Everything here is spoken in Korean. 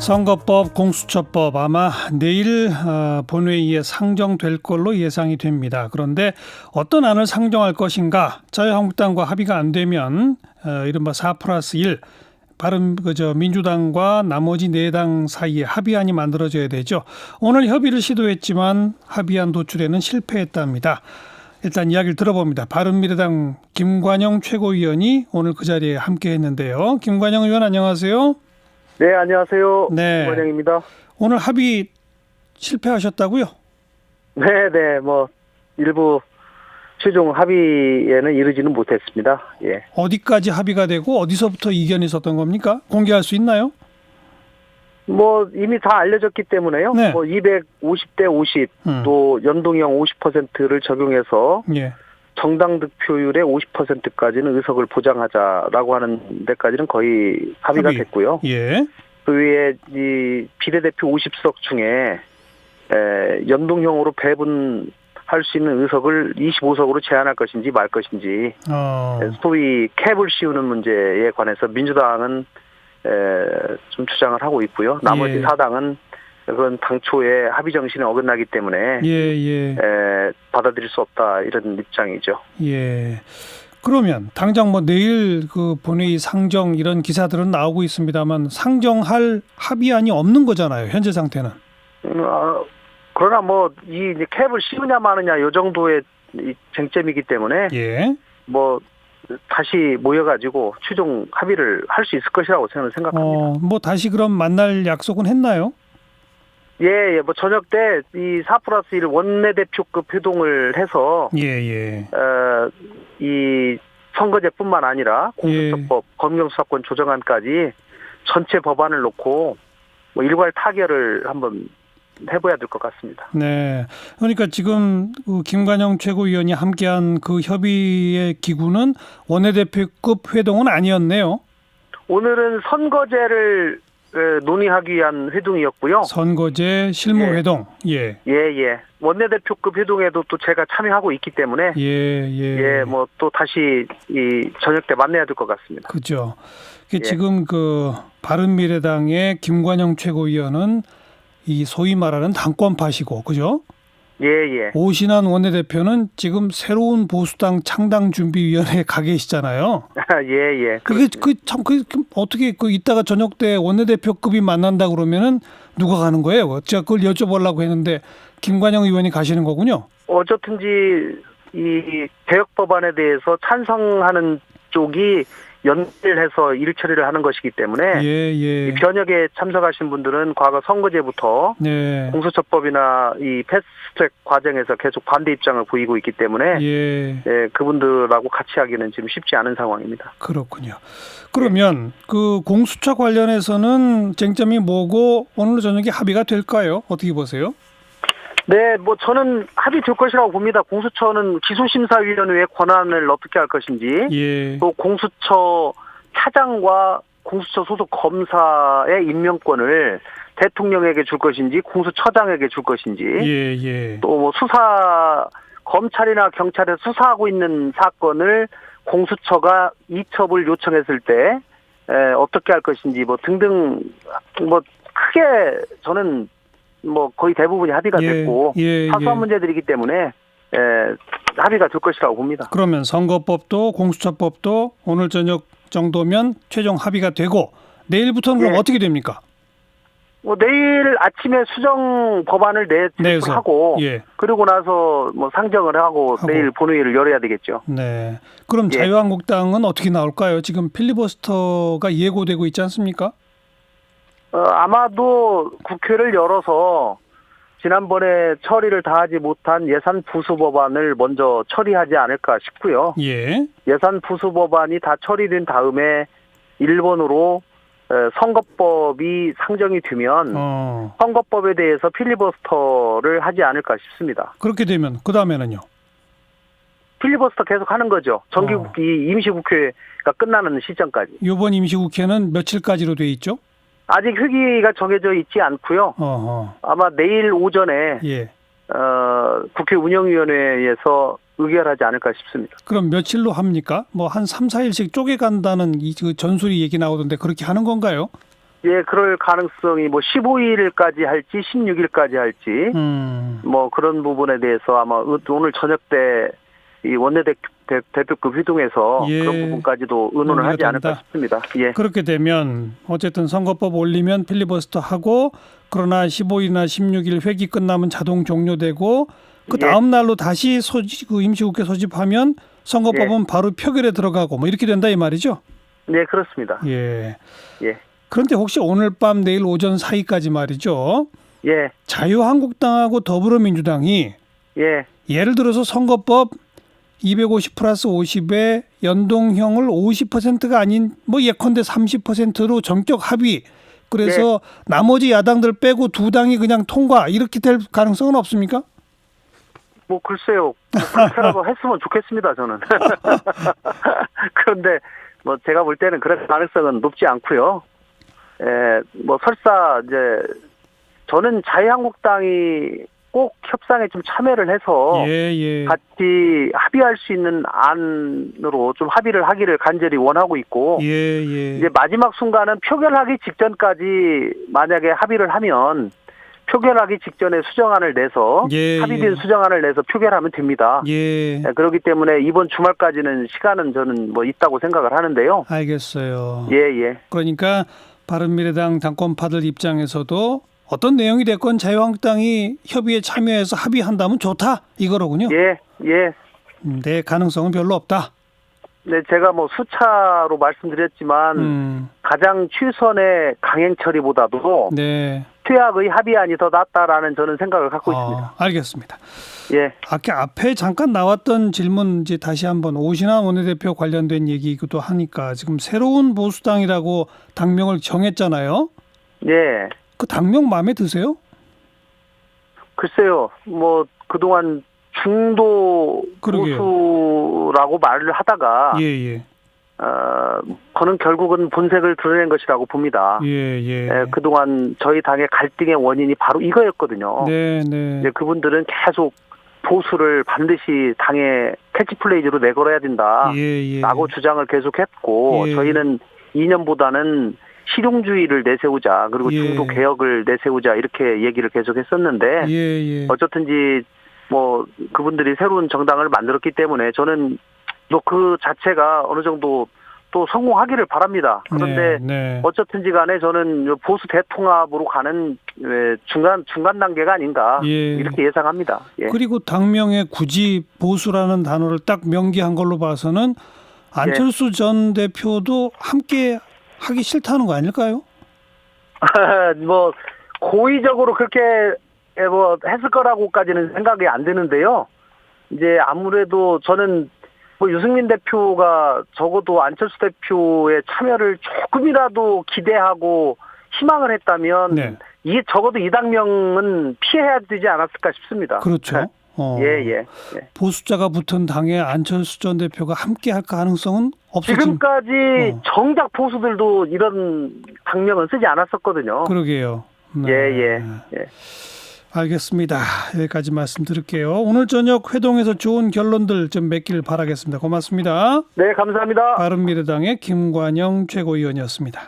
선거법, 공수처법 아마 내일 어, 본회의에 상정될 걸로 예상이 됩니다. 그런데 어떤 안을 상정할 것인가 자유한국당과 합의가 안 되면 어, 이른바 4 플러스 1 바른 그저 민주당과 나머지 네 당 사이에 합의안이 만들어져야 되죠. 오늘 협의를 시도했지만 합의안 도출에는 실패했답니다. 일단 이야기를 들어봅니다. 바른미래당 김관영 최고위원이 오늘 그 자리에 함께했는데요. 김관영 의원 안녕하세요. 네, 안녕하세요. 네. 김원영입니다. 오늘 합의 실패하셨다고요? 네, 네, 뭐 일부 최종 합의에는 이르지는 못했습니다. 예. 어디까지 합의가 되고 어디서부터 이견이 있었던 겁니까? 공개할 수 있나요? 뭐 이미 다 알려졌기 때문에요. 네. 뭐 250대 50, 음. 또 연동형 50%를 적용해서 예. 정당 득표율의 50%까지는 의석을 보장하자라고 하는 데까지는 거의 합의가 합의. 됐고요. 예. 그 외에 이 비례대표 50석 중에 에, 연동형으로 배분 할 수 있는 의석을 25석으로 제한할 것인지 말 것인지 어. 소위 캡을 씌우는 문제에 관해서 민주당은 에, 좀 주장을 하고 있고요. 나머지 예. 사당은 그건 당초의 합의 정신에 어긋나기 때문에 예, 예. 에, 받아들일 수 없다 이런 입장이죠. 예. 그러면 당장 뭐 내일 그 본회의 상정 이런 기사들은 나오고 있습니다만 상정할 합의안이 없는 거잖아요. 현재 상태는. 음, 아, 그러나 뭐 이 캡을 씌우냐 마느냐 요 정도의 이 쟁점이기 때문에 예. 뭐 다시 모여가지고 최종 합의를 할 수 있을 것이라고 저는 생각합니다. 어, 뭐 다시 그럼 만날 약속은 했나요? 예, 예, 뭐 저녁 때 이 4 플러스 1 원내대표급 회동을 해서 예, 예. 어, 이 선거제뿐만 아니라 예. 공수처법, 검경수사권 조정안까지 전체 법안을 놓고 뭐 일괄 타결을 한번 해봐야 될 것 같습니다. 네. 그러니까 지금 그 김관영 최고위원이 함께한 그 협의의 기구는 원내대표급 회동은 아니었네요. 오늘은 선거제를 에, 논의하기 위한 회동이었고요. 선거제 실무 예. 회동. 예. 예, 예. 원내대표급 회동에도 또 제가 참여하고 있기 때문에 예, 예. 예, 뭐 또 다시 이 저녁 때 만나야 될 것 같습니다. 그죠. 예. 지금 그 바른 미래당의 김관영 최고위원은 이 소위 말하는 당권파시고, 그죠? 예, 예. 오신환 원내대표는 지금 새로운 보수당 창당 준비위원회에 가 계시잖아요. 예, 예. 그게 그참 그, 그 어떻게 그 이따가 저녁 때 원내대표급이 만난다 그러면은 누가 가는 거예요? 제가 그걸 여쭤보려고 했는데 김관영 의원이 가시는 거군요. 어쨌든지 이 개혁 법안에 대해서 찬성하는 쪽이 연대를 해서 일 처리를 하는 것이기 때문에 예, 예. 이 변혁에 참석하신 분들은 과거 선거제부터 네. 공수처법이나 이 패스트트랙 과정에서 계속 반대 입장을 보이고 있기 때문에 예. 예, 그분들하고 같이 하기는 지금 쉽지 않은 상황입니다. 그렇군요. 그러면 그 공수처 관련해서는 쟁점이 뭐고 오늘 저녁에 합의가 될까요? 어떻게 보세요? 네, 뭐 저는 합의 될 것이라고 봅니다. 공수처는 기소심사위원회의 권한을 어떻게 할 것인지 예. 또 공수처 차장과 공수처 소속 검사의 임명권을 대통령에게 줄 것인지 공수처장에게 줄 것인지 예, 예. 또뭐 수사 검찰이나 경찰에 수사하고 있는 사건을 공수처가 이첩을 요청했을 때 에, 어떻게 할 것인지 뭐 등등 뭐 크게 저는 뭐 거의 대부분이 합의가 예, 됐고 예, 사소한 예. 문제들이기 때문에 에, 합의가 될 것이라고 봅니다. 그러면 선거법도 공수처법도 오늘 저녁 정도면 최종 합의가 되고 내일부터는 그럼 예. 어떻게 됩니까? 뭐 내일 아침에 수정 법안을 내서. 내하고 예. 그리고 나서 뭐 상정을 하고, 하고. 내일 본회의를 열어야 되겠죠. 네. 그럼 예. 자유한국당은 어떻게 나올까요? 지금 필리버스터가 예고되고 있지 않습니까? 어, 아마도 국회를 열어서 지난번에 처리를 다 하지 못한 예산 부수 법안을 먼저 처리하지 않을까 싶고요. 예. 예산 부수 법안이 다 처리된 다음에 일본으로 선거법이 상정이 되면 어. 선거법에 대해서 필리버스터를 하지 않을까 싶습니다. 그렇게 되면 그 다음에는요. 필리버스터 계속 하는 거죠. 정기국 어. 이 임시국회가 끝나는 시점까지. 이번 임시국회는 며칠까지로 돼 있죠? 아직 회기가 정해져 있지 않고요. 어허. 아마 내일 오전에 예. 어, 국회 운영위원회에서 의결하지 않을까 싶습니다. 그럼 며칠로 합니까? 뭐 한 3, 4일씩 쪼개 간다는 이그 전술이 얘기 나오던데 그렇게 하는 건가요? 예, 그럴 가능성이 뭐 15일까지 할지 16일까지 할지 음. 뭐 그런 부분에 대해서 아마 오늘 저녁 때 이 원내대표급 회동에서 예. 그런 부분까지도 의논을 하지 논의가 않을까 된다. 싶습니다. 예. 그렇게 되면 어쨌든 선거법 올리면 필리버스터 하고 그러나 15일이나 16일 회기 끝나면 자동 종료되고 그 예. 다음 날로 다시 소집 그 임시국회 소집하면 선거법은 바로 표결에 들어가고 뭐 이렇게 된다 이 말이죠. 네, 그렇습니다. 예. 예. 그런데 혹시 오늘 밤 내일 오전 사이까지 말이죠. 예. 자유한국당하고 더불어민주당이 예. 예를 들어서 선거법 250 플러스 50의 연동형을 50%가 아닌 뭐 예컨대 30%로 전격 합의 그래서 나머지 야당들 빼고 두 당이 그냥 통과 이렇게 될 가능성은 없습니까? 뭐 글쎄요. 뭐 그렇게라도 했으면 좋겠습니다, 저는. 그런데 뭐 제가 볼 때는 그럴 가능성은 높지 않고요. 에, 뭐 설사 이제 저는 자유한국당이 꼭 협상에 좀 참여를 해서 예, 예. 같이 합의할 수 있는 안으로 좀 합의를 하기를 간절히 원하고 있고 예, 예. 이제 마지막 순간은 표결하기 직전까지 만약에 합의를 하면 표결하기 직전에 수정안을 내서 예, 합의된 예. 수정안을 내서 표결하면 됩니다. 예. 네, 그렇기 때문에 이번 주말까지는 시간은 저는 뭐 있다고 생각을 하는데요. 알겠어요. 예, 예. 그러니까 바른미래당 당권파들 입장에서도 어떤 내용이 됐건 자유한국당이 협의에 참여해서 합의한다면 좋다 이거로군요. 예, 예. 음, 네, 가능성은 별로 없다. 네, 제가 뭐 수차로 말씀드렸지만 음, 가장 최선의 강행 처리보다도 네. 퇴학의 합의안이 더 낫다라는 저는 생각을 갖고 있습니다. 어, 알겠습니다. 예, 아까 앞에 잠깐 나왔던 질문 이제 다시 한번 오신환 원내대표 관련된 얘기기도 하니까 지금 새로운 보수당이라고 당명을 정했잖아요. 예. 그 당명 마음에 드세요? 글쎄요, 뭐 그동안 중도. 보수라고 말을 하다가 예, 예. 어, 그는 결국은 본색을 드러낸 것이라고 봅니다. 예, 예. 예, 그동안 저희 당의 갈등의 원인이 바로 이거였거든요. 네, 네. 이제 그분들은 계속 보수를 반드시 당의 캐치플레이즈로 내걸어야 된다. 예, 예. 라고 주장을 계속했고 예. 저희는 이념보다는 실용주의를 내세우자 그리고 예. 중도 개혁을 내세우자 이렇게 얘기를 계속 했었는데 예, 예. 어쨌든지 뭐 그분들이 새로운 정당을 만들었기 때문에 저는 뭐그 자체가 어느 정도 또 성공하기를 바랍니다. 그런데 네, 네. 어쨌든지 간에 저는 요 보수 대통합으로 가는 에, 중간 중간 단계가 아닌가 예. 이렇게 예상합니다. 예. 그리고 당명에 굳이 보수라는 단어를 딱 명기한 걸로 봐서는 안철수 예. 전 대표도 함께 하기 싫다는 거 아닐까요? 뭐 고의적으로 그렇게 에, 뭐 했을 거라고까지는 생각이 안 드는데요. 이제 아무래도 저는 뭐 유승민 대표가 적어도 안철수 대표의 참여를 조금이라도 기대하고 희망을 했다면 네. 이게 적어도 이 당명은 피해야 되지 않았을까 싶습니다. 그렇죠. 어. 예, 예. 예. 보수자가 붙은 당에 안철수 전 대표가 함께 할 가능성은 없어진 지금까지 어. 정작 보수들도 이런 당명은 쓰지 않았었거든요. 그러게요. 네. 예, 예, 예. 알겠습니다. 여기까지 말씀드릴게요. 오늘 저녁 회동에서 좋은 결론들 좀 맺기를 바라겠습니다. 고맙습니다. 네, 감사합니다. 바른미래당의 김관영 최고위원이었습니다.